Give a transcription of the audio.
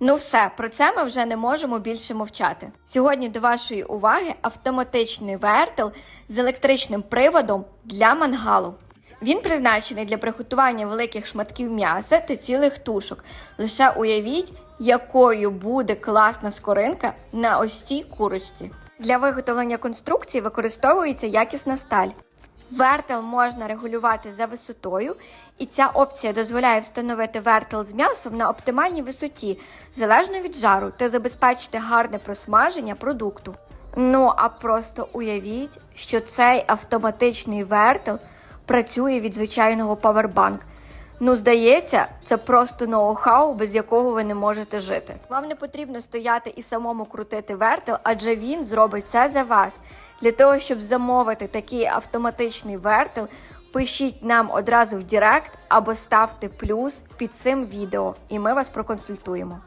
Ну все, про це ми вже не можемо більше мовчати. Сьогодні до вашої уваги автоматичний вертел з електричним приводом для мангалу. Він призначений для приготування великих шматків м'яса та цілих тушок. Лише уявіть, якою буде класна скоринка на ось цій курочці. Для виготовлення конструкції використовується якісна сталь. Вертел можна регулювати за висотою, і ця опція дозволяє встановити вертел з м'ясом на оптимальній висоті, залежно від жару, та забезпечити гарне просмаження продукту. Ну а просто уявіть, що цей автоматичний вертел працює від звичайного павербанк. Ну, здається, це просто ноу-хау, без якого ви не можете жити. Вам не потрібно стояти і самому крутити вертел, адже він зробить це за вас. Для того, щоб замовити такий автоматичний вертел, пишіть нам одразу в Директ або ставте плюс під цим відео, і ми вас проконсультуємо.